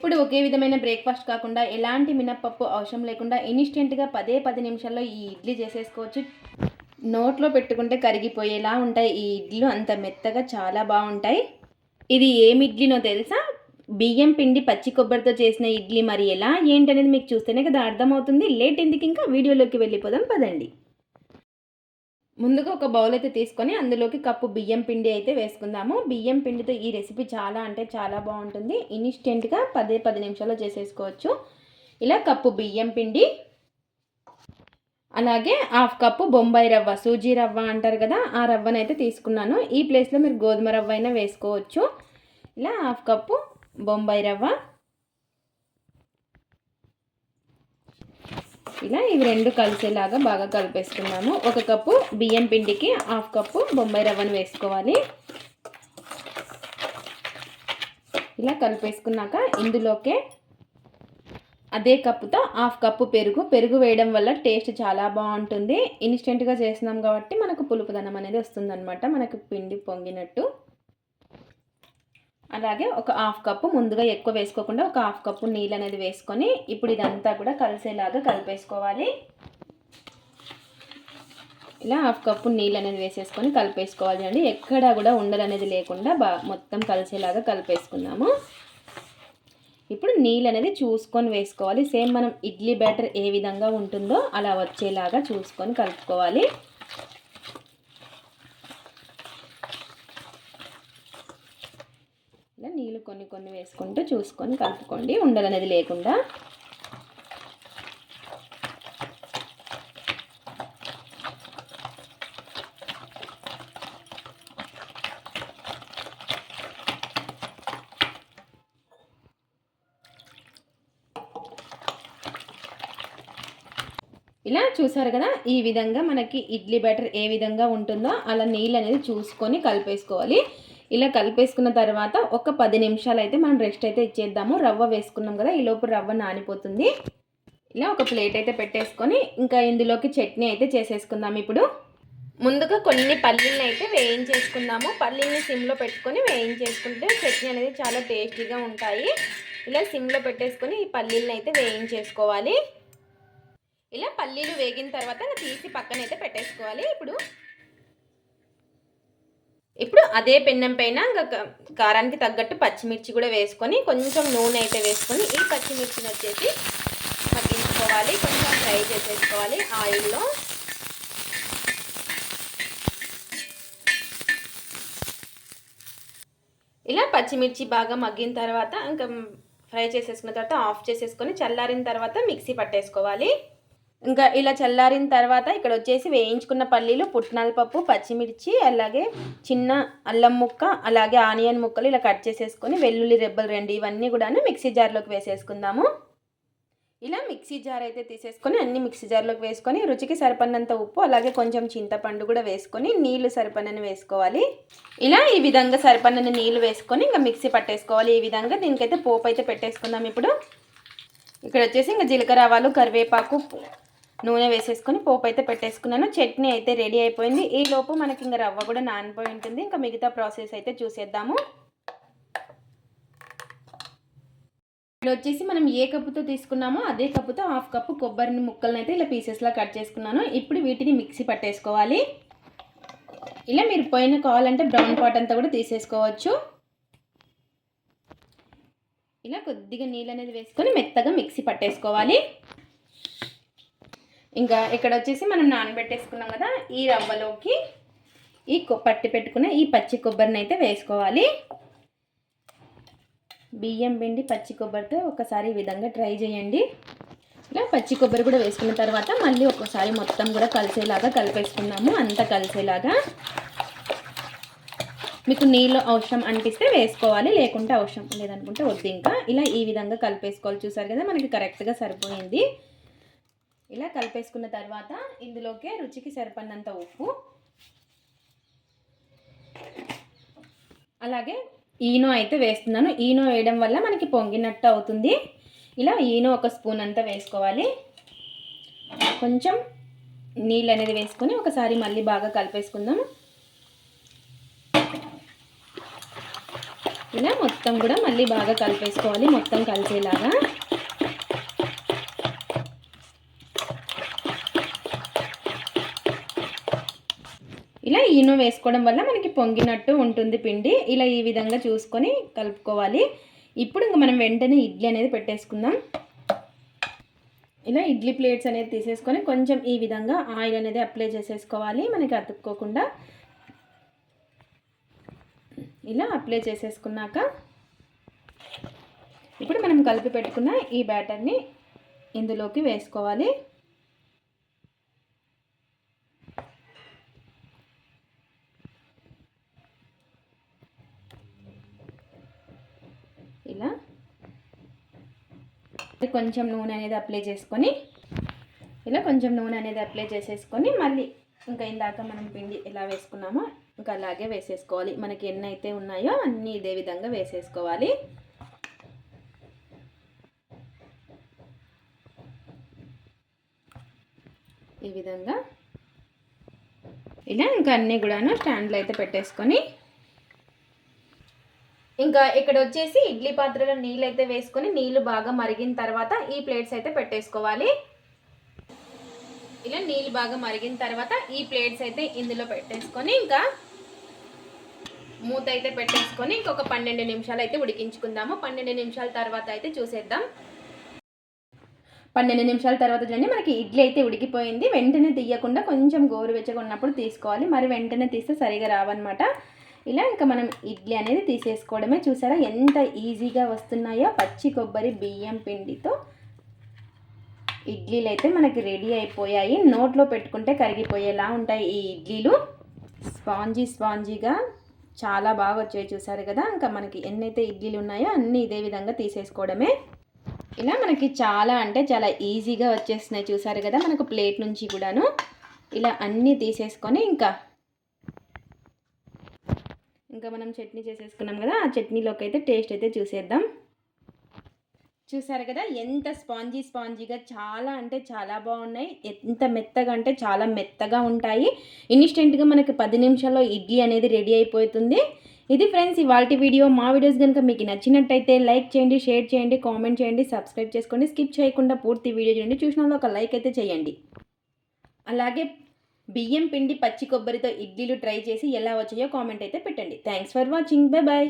ఇప్పుడు ఒకే విధమైన బ్రేక్ఫాస్ట్ కాకుండా ఎలాంటి మినప్పప్పు అవసరం లేకుండా ఇన్స్టెంట్గా పదే పది నిమిషాల్లో ఈ ఇడ్లీ చేసేసుకోవచ్చు. నోట్లో పెట్టుకుంటే కరిగిపోయేలా ఉంటాయి. ఈ ఇడ్లీలు అంత మెత్తగా చాలా బాగుంటాయి. ఇది ఏమి ఇడ్లీనో తెలుసా? బియ్యం పిండి పచ్చి కొబ్బరితో చేసిన ఇడ్లీ మరి ఎలా? ఏంటనేది మీకు చూస్తేనే కదా అర్థమవుతుంది. లేట్ ఎందుకు ఇంకా? వీడియోలోకి వెళ్ళిపోదాం. పదండి. ముందుగా ఒక బౌల్ అయితే తీసుకొని అందులోకి కప్పు బియ్యం పిండి అయితే వేసుకుందాము. బియ్యం పిండితో ఈ రెసిపీ చాలా అంటే చాలా బాగుంటుంది. ఇన్స్టెంట్గా పదే పది నిమిషాల్లో చేసేసుకోవచ్చు. ఇలా కప్పు బియ్యం పిండి అలాగే హాఫ్ కప్పు బొంబాయి రవ్వ సూజీ రవ్వ అంటారు కదా ఆ రవ్వను అయితే తీసుకున్నాను. ఈ ప్లేస్లో మీరు గోధుమ రవ్వ అయినా వేసుకోవచ్చు. ఇలా హాఫ్ కప్పు బొంబాయి రవ్వ ఇలా ఇవి రెండు కలిసేలాగా బాగా కలిపేసుకున్నాము. ఒక కప్పు బియ్యం పిండికి హాఫ్ కప్పు బొంబాయి రవ్వను వేసుకోవాలి. ఇలా కలిపేసుకున్నాక ఇందులోకే అదే కప్పుతో హాఫ్ కప్పు పెరుగు. పెరుగు వేయడం వల్ల టేస్ట్ చాలా బాగుంటుంది. ఇన్స్టెంట్గా చేస్తున్నాం కాబట్టి మనకు పులుపుదనం అనేది వస్తుందన్నమాట. మనకు పిండి పొంగినట్టు. అలాగే ఒక హాఫ్ కప్పు ముందుగా ఎక్కువ వేసుకోకుండా ఒక హాఫ్ కప్పు నీళ్ళు అనేది వేసుకొని ఇప్పుడు ఇదంతా కూడా కలిసేలాగా కలిపేసుకోవాలి. ఇలా హాఫ్ కప్పు నీళ్ళు అనేది వేసేసుకొని కలిపేసుకోవాలి అండి. ఎక్కడా కూడా ఉండలు అనేది లేకుండా బా మొత్తం కలిసేలాగా కలిపేసుకున్నాము ఇప్పుడు నీళ్ళు అనేది చూసుకొని వేసుకోవాలి. సేమ్ మనం ఇడ్లీ బ్యాటర్ ఏ విధంగా ఉంటుందో అలా వచ్చేలాగా చూసుకొని కలుపుకోవాలి. ఉండలు కొన్ని కొన్ని వేసుకుంటూ చూసుకొని కలుపుకోండి. ఉండలు అనేది లేకుండా. ఇలా చూసారు కదా ఈ విధంగా మనకి ఇడ్లీ బ్యాటర్ ఏ విధంగా ఉంటుందో అలా నీళ్ళు అనేది చూసుకొని కలిపేసుకోవాలి. ఇలా కలిపేసుకున్న తర్వాత ఒక పది నిమిషాలు అయితే మనం రెస్ట్ అయితే ఇచ్చేద్దాము. రవ్వ వేసుకున్నాం కదా ఈ లోపు రవ్వ నానిపోతుంది. ఇలా ఒక ప్లేట్ అయితే పెట్టేసుకొని ఇంకా ఇందులోకి చట్నీ అయితే చేసేసుకుందాం ఇప్పుడు. ముందుగా కొన్ని పల్లీలను అయితే వేయించేసుకుందాము. పల్లీని సిమ్లో పెట్టుకొని వేయించేసుకుంటే చట్నీ అనేది చాలా టేస్టీగా ఉంటాయి. ఇలా సిమ్లో పెట్టేసుకొని ఈ పల్లీలను అయితే వేయించేసుకోవాలి. ఇలా పల్లీలు వేగిన తర్వాత తీసి పక్కన అయితే పెట్టేసుకోవాలి. ఇప్పుడు ఇప్పుడు అదే పెన్నం పైన ఇంకా కారానికి తగ్గట్టు పచ్చిమిర్చి కూడా వేసుకొని కొంచెం నూనె అయితే వేసుకొని ఈ పచ్చిమిర్చిని వచ్చేసి మగ్గించుకోవాలి కొంచెం ఫ్రై చేసేసుకోవాలి ఆయిల్లో. ఇలా పచ్చిమిర్చి బాగా మగ్గిన తర్వాత ఇంకా ఫ్రై చేసేసుకున్న తర్వాత ఆఫ్ చేసేసుకొని చల్లారిన తర్వాత మిక్సీ పట్టేసుకోవాలి. ఇంకా ఇలా చల్లారిన తర్వాత ఇక్కడ వచ్చేసి వేయించుకున్న పల్లీలు పుట్నాల పప్పు పచ్చిమిర్చి అలాగే చిన్న అల్లం ముక్క అలాగే ఆనియన్ ముక్కలు ఇలా కట్ చేసేసుకొని వెల్లుల్లి రెబ్బలు రెండు ఇవన్నీ కూడా మిక్సీ జార్లోకి వేసేసుకుందాము. ఇలా మిక్సీ జార్ అయితే తీసేసుకొని అన్ని మిక్సీ జార్లోకి వేసుకొని రుచికి సరిపడినంత ఉప్పు అలాగే కొంచెం చింతపండు కూడా వేసుకొని నీళ్ళు సరిపడినని వేసుకోవాలి. ఇలా ఈ విధంగా సరిపడిన నీళ్ళు వేసుకొని ఇంకా మిక్సీ పట్టేసుకోవాలి. ఈ విధంగా దీనికైతే పోపు అయితే పెట్టేసుకుందాం ఇప్పుడు. ఇక్కడ వచ్చేసి ఇంకా జీలకర్ర ఆవాలు కరివేపాకు నూనె వేసేసుకొని పోపు అయితే పెట్టేసుకున్నాను. చట్నీ అయితే రెడీ అయిపోయింది. ఈ లోపు మనకి ఇంకా రవ్వ కూడా నానిపోయి ఉంటుంది. ఇంకా మిగతా ప్రాసెస్ అయితే చూసేద్దాము. ఇక్కడ వచ్చేసి మనం ఏ కప్పుతో తీసుకున్నామో అదే కప్పుతో హాఫ్ కప్పు కొబ్బరిని ముక్కలను అయితే ఇలా పీసెస్లా కట్ చేసుకున్నాను. ఇప్పుడు వీటిని మిక్సీ పట్టేసుకోవాలి. ఇలా మీరు పోయిన కావాలంటే బ్రౌన్ పాట్ అంతా కూడా తీసేసుకోవచ్చు. ఇలా కొద్దిగా నీళ్ళు అనేది వేసుకొని మెత్తగా మిక్సీ పట్టేసుకోవాలి. ఇంకా ఇక్కడ వచ్చేసి మనం నానబెట్టేసుకున్నాం కదా ఈ రవ్వలోకి ఈ పట్టి పెట్టుకున్న ఈ పచ్చి కొబ్బరిని అయితే వేసుకోవాలి. బియ్యం పిండి పచ్చి కొబ్బరితో ఒకసారి ఈ విధంగా ట్రై చేయండి. ఇలా పచ్చి కొబ్బరి కూడా వేసుకున్న తర్వాత మళ్ళీ ఒకసారి మొత్తం కూడా కలిసేలాగా కలిపేసుకున్నాము అంతా కలిసేలాగా. మీకు నీళ్ళు అవసరం అనిపిస్తే వేసుకోవాలి లేకుంటే అవసరం లేదనుకుంటే వద్దు ఇంకా. ఇలా ఈ విధంగా కలిపేసుకోవాలి. చూసారు కదా మనకి కరెక్ట్గా సరిపోయింది. ఇలా కలిపేసుకున్న తర్వాత ఇందులోకే రుచికి సరిపడినంత ఉప్పు అలాగే ఈనో అయితే వేస్తున్నాను. ఈనో వేయడం వల్ల మనకి పొంగినట్టు అవుతుంది. ఇలా ఈనో ఒక స్పూన్ అంతా వేసుకోవాలి. కొంచెం నీళ్ళు అనేది వేసుకొని ఒకసారి మళ్ళీ బాగా కలిపేసుకుందాం. ఇలా మొత్తం కూడా మళ్ళీ బాగా కలిపేసుకోవాలి మొత్తం కలిసేలాగా. ఇలా ఈనో వేసుకోవడం వల్ల మనకి పొంగినట్టు ఉంటుంది పిండి. ఇలా ఈ విధంగా చూసుకొని కలుపుకోవాలి. ఇప్పుడు ఇంకా మనం వెంటనే ఇడ్లీ అనేది పెట్టేసుకుందాం. ఇలా ఇడ్లీ ప్లేట్స్ అనేది తీసేసుకొని కొంచెం ఈ విధంగా ఆయిల్ అనేది అప్లై చేసేసుకోవాలి. మనకి అతుక్కోకుండా. ఇలా అప్లై చేసేసుకున్నాక ఇప్పుడు మనం కలిపి పెట్టుకున్న ఈ బ్యాటర్ని ఇందులోకి వేసుకోవాలి. ఇలా కొంచెం నూనె అనేది అప్లై చేసుకొని ఇలా కొంచెం నూనె అనేది అప్లై చేసేసుకొని మళ్ళీ ఇంకా ఇందాక మనం పిండి ఎలా వేసుకున్నామో ఇంకా అలాగే వేసేసుకోవాలి. మనకి ఎన్ని అయితే ఉన్నాయో అన్నీ ఇదే విధంగా వేసేసుకోవాలి. ఈ విధంగా. ఇలా ఇంకా అన్నీ కూడాను స్టాండ్లో అయితే పెట్టేసుకొని ఇంకా ఇక్కడ వచ్చేసి ఇడ్లీ పాత్రలో నీళ్ళు అయితే వేసుకొని నీళ్ళు బాగా మరిగిన తర్వాత ఈ ప్లేట్స్ అయితే పెట్టేసుకోవాలి. ఇలా నీళ్ళు బాగా మరిగిన తర్వాత ఈ ప్లేట్స్ అయితే ఇందులో పెట్టేసుకొని ఇంకా మూత అయితే పెట్టేసుకొని ఇంకొక పన్నెండు నిమిషాలు అయితే ఉడికించుకుందాము. పన్నెండు నిమిషాల తర్వాత అయితే చూసేద్దాం. పన్నెండు నిమిషాల తర్వాత చూడండి మనకి ఇడ్లీ అయితే ఉడికిపోయింది. వెంటనే తీయకుండా కొంచెం గోరువెచ్చగా ఉన్నప్పుడు తీసుకోవాలి. మరి వెంటనే తీస్తే సరిగా రావన్నమాట. ఇలా ఇంకా మనం ఇడ్లీ అనేది తీసేసుకోవడమే. చూసారా ఎంత ఈజీగా వస్తున్నాయో? పచ్చి కొబ్బరి బియ్యం పిండితో ఇడ్లీలు అయితే మనకి రెడీ అయిపోయాయి. నోట్లో పెట్టుకుంటే కరిగిపోయేలా ఉంటాయి ఈ ఇడ్లీలు. స్పాంజీ స్పాంజీగా చాలా బాగా వచ్చాయి చూసారు కదా. ఇంకా మనకి ఎన్నైతే ఇడ్లీలు ఉన్నాయో అన్నీ ఇదే విధంగా తీసేసుకోవడమే. ఇలా మనకి చాలా అంటే చాలా ఈజీగా వచ్చేస్తున్నాయి చూసారు కదా మనకు ప్లేట్ నుంచి కూడాను. ఇలా అన్నీ తీసేసుకొని ఇంకా ఇంకా మనం చట్నీ చేసేసుకున్నాం కదా ఆ చట్నీలోకి అయితే టేస్ట్ అయితే చూసేద్దాం. చూసారు కదా ఎంత స్పాంజీ స్పాంజీగా చాలా అంటే చాలా బాగున్నాయి. ఎంత మెత్తగా అంటే చాలా మెత్తగా ఉంటాయి. ఇన్స్టెంట్గా మనకి పది నిమిషాల్లో ఇడ్లీ అనేది రెడీ అయిపోతుంది. ఇది ఫ్రెండ్స్ ఇవాళ వీడియో మా వీడియోస్ కనుక మీకు నచ్చినట్టయితే లైక్ చేయండి షేర్ చేయండి కామెంట్ చేయండి సబ్స్క్రైబ్ చేసుకోండి. స్కిప్ చేయకుండా పూర్తి వీడియో చేయండి చూసిన ఒక లైక్ అయితే చేయండి. అలాగే బియ్యం పిండి పచ్చి కొబ్బరితో ఇడ్లీలు ట్రై చేసి ఎలా వచ్చాయో కామెంట్ అయితే పెట్టండి. Thanks for watching bye bye